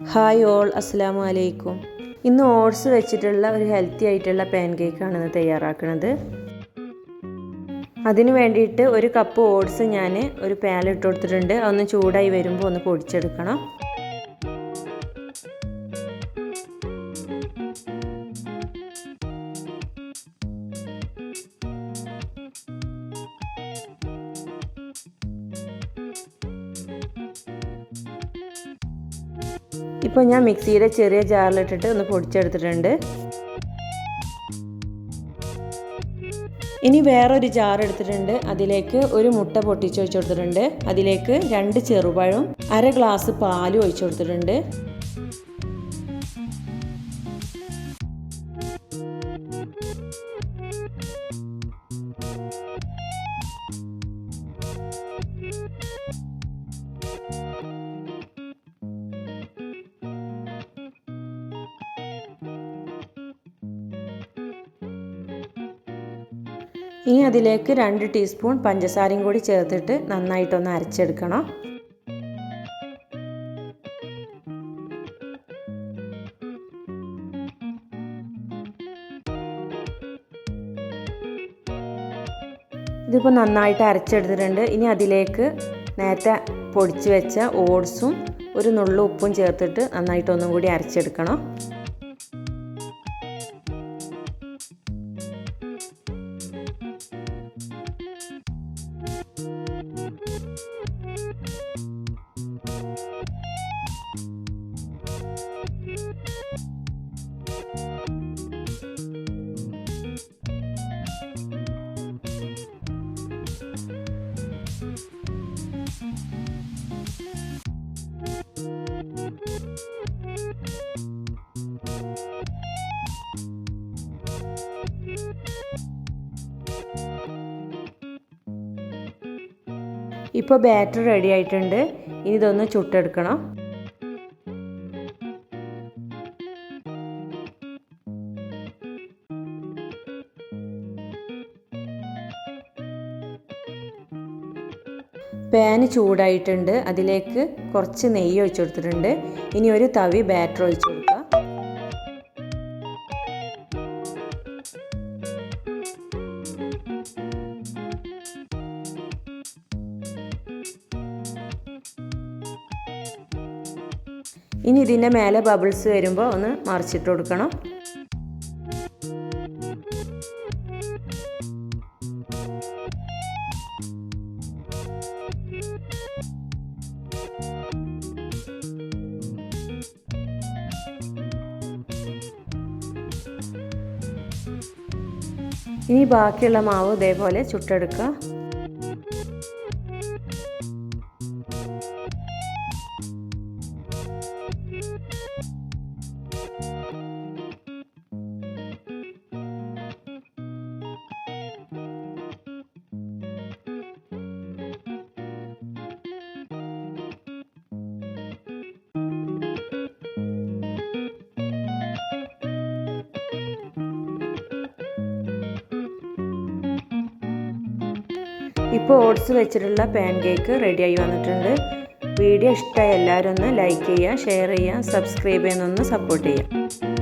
Hi all അസ്സലാമു അലൈക്കും ഇന്ന് ഓട്സ് വെച്ചിട്ടുള്ള ഒരു ഹെൽത്തി ആയിട്ടുള്ള പാൻ കേക്കാണ് ഇന്ന് തയ്യാറാക്കുന്നത്. അതിന് വേണ്ടിയിട്ട് ഒരു കപ്പ് ഓട്സ് ഞാൻ ഒരു പാനിൽ ഇട്ടുകൊടുത്തിട്ടുണ്ട് അതൊന്ന് ചൂടായി വരുമ്പോൾ ഒന്ന് പൊടിച്ചെടുക്കണം. ഇപ്പോൾ ഞാൻ മിക്സിയുടെ ചെറിയ ജാറിലിട്ടിട്ട് ഒന്ന് പൊടിച്ചെടുത്തിട്ടുണ്ട്. ഇനി വേറൊരു ജാർ എടുത്തിട്ടുണ്ട് അതിലേക്ക് ഒരു മുട്ട പൊട്ടിച്ച് ഒഴിച്ചു കൊടുത്തിട്ടുണ്ട്. അതിലേക്ക് രണ്ട് ചെറുപഴം അര ഗ്ലാസ് പാലും ഒഴിച്ചു കൊടുത്തിട്ടുണ്ട്. ഇനി അതിലേക്ക് രണ്ട് ടീസ്പൂൺ പഞ്ചസാരയും കൂടി ചേർത്തിട്ട് നന്നായിട്ടൊന്ന് അരച്ചെടുക്കണം. ഇതിപ്പോൾ നന്നായിട്ട് അരച്ചെടുത്തിട്ടുണ്ട്. ഇനി അതിലേക്ക് നേരത്തെ പൊടിച്ച് വെച്ച ഓട്സും ഒരു നുള്ളു ഉപ്പും ചേർത്തിട്ട് നന്നായിട്ട് ഒന്നും കൂടി അരച്ചെടുക്കണം. ഇപ്പോൾ ബാറ്റർ റെഡി ആയിട്ടുണ്ട്. ഇനി ഇതൊന്ന് ചുട്ടെടുക്കണം. പാന് ചൂടായിട്ടുണ്ട്. അതിലേക്ക് കുറച്ച് നെയ്യ് ഒഴിച്ചു കൊടുത്തിട്ടുണ്ട്. ഇനി ഒരു തവി ബാറ്റർ ഒഴിച്ചു ഇനി ഇതിന്റെ മേലെ ബബിൾസ് വരുമ്പോൾ ഒന്ന് മറിച്ചിട്ട് കൊടുക്കണം. ഇനി ബാക്കിയുള്ള മാവ് ഇതേപോലെ ചുട്ടെടുക്കുക. ഇപ്പോൾ ഓട്സ് വെച്ചിട്ടുള്ള പാൻ കേക്ക് റെഡിയായി വന്നിട്ടുണ്ട്. വീഡിയോ ഇഷ്ടമായി എല്ലാവരും ഒന്ന് ലൈക്ക് ചെയ്യുക ഷെയർ ചെയ്യുക സബ്സ്ക്രൈബ് ചെയ്യുന്നൊന്ന് സപ്പോർട്ട് ചെയ്യുക.